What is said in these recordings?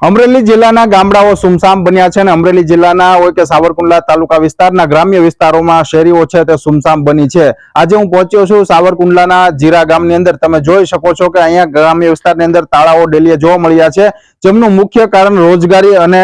અમરેલી જિલ્લાના ગામડાઓ સુમસામ બન્યા છે અને અમરેલી જિલ્લાના હોય કે સાવરકુંડલા તાલુકા વિસ્તારના ગ્રામ્ય વિસ્તારોમાં શેરીઓ છે તે સુમસામ બની છે. આજે હું પહોંચ્યો છું સાવરકુંડલાના જીરા ગામની અંદર. તમે જોઈ શકો છો કે અહીંયા ગ્રામ્ય વિસ્તારની અંદર તાળાઓ ડેલીએ જોવા મળ્યા છે. જેમનું મુખ્ય કારણ રોજગારી અને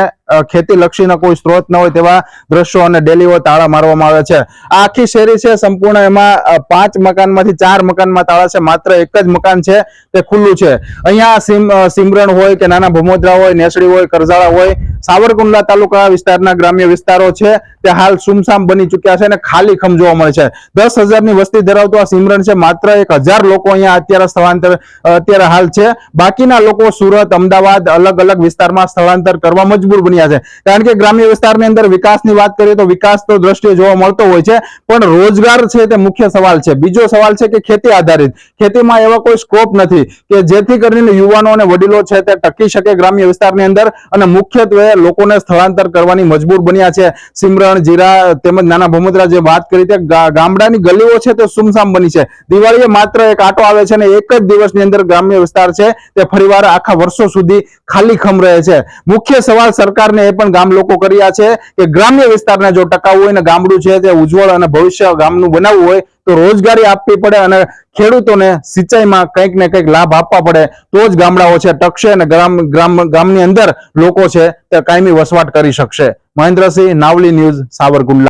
ખેતી લક્ષીના કોઈ સ્ત્રોત ન હોય તેવા દ્રશ્યો અને ડેલીઓ તાળા મારવામાં આવે છે. આ આખી શેરી છે, સંપૂર્ણ એમાં પાંચ મકાનમાંથી ચાર મકાનમાં તાળા છે, માત્ર એક જ મકાન છે, તે ખુલ્લું છે. અહીંયા સિમરણ હોય કે નાના ભમોદરા હોય, નેસડી હોય કરજાળા હોય, સાવરકુંડલા તાલુકા વિસ્તારના ગ્રામ્ય વિસ્તારો છે, તે હાલ સુમસામ બની ચુક્યા છે અને ખાલી ખમ જોવા મળે છે. દસ હજારની વસ્તી ધરાવતું આ સિમરણ છે, માત્ર એક હજાર લોકો અહીંયા અત્યારે સ્થળાંતર અત્યારે હાલ છે. બાકીના લોકો સુરત, અમદાવાદ અલગ અલગ વિસ્તારમાં સ્થળાંતર કરવા મજબૂર બન્યા છે. કારણ કે ગ્રામ્ય વિસ્તારની અંદર વિકાસની વાત કરીએ તો વિકાસ તો દ્રષ્ટિએ જોવા મળતો હોય છે, પણ રોજગાર છે તે મુખ્ય સવાલ છે. બીજો સવાલ છે કે ખેતી આધારિત. ખેતીમાં એવા કોઈ સ્કોપ નથી કે જેથી કરીને યુવાનો અને વડીલો છે તે ટકી શકે ગ્રામ્ય વિસ્તારની અંદર અને મુખ્યત્વે લોકોને સ્થળાંતર કરવાની મજબૂર બન્યા છે. સિમરણ, જીરા તેમજ નાના ભમુદ્રા જે વાત કરી તે ગામડાની ગલીઓ છે તે સુમસામ બની છે. દિવાળીએ માત્ર એક આટો આવે છે અને એક જ દિવસની અંદર ગ્રામ્ય વિસ્તાર છે તે ફરીવાર આખા વર્ષો સુધી ખાલી ખમ રહે છે. મુખ્ય સવાલ સરકારને એ પણ ગામ લોકો કર્યા છે કે ગ્રામ્ય વિસ્તારને જો ટકાવવું હોય ને ગામડું છે તે ઉજ્જવળ અને ભવિષ્ય ગામનું બનાવવું હોય તો રોજગારી આપવી પડે અને ખેડૂતોને સિંચાઈમાં કંઈક ને કંઈક લાભ આપવા પડે તો જ ગામડાઓ છે ટકશે અને ગ્રામ ગ્રામ ગામની અંદર લોકો છે તે કાયમી વસવાટ કરી શકશે. મહેન્દ્રસિંહ નાવલી ન્યૂઝ સાવરકુંડલા.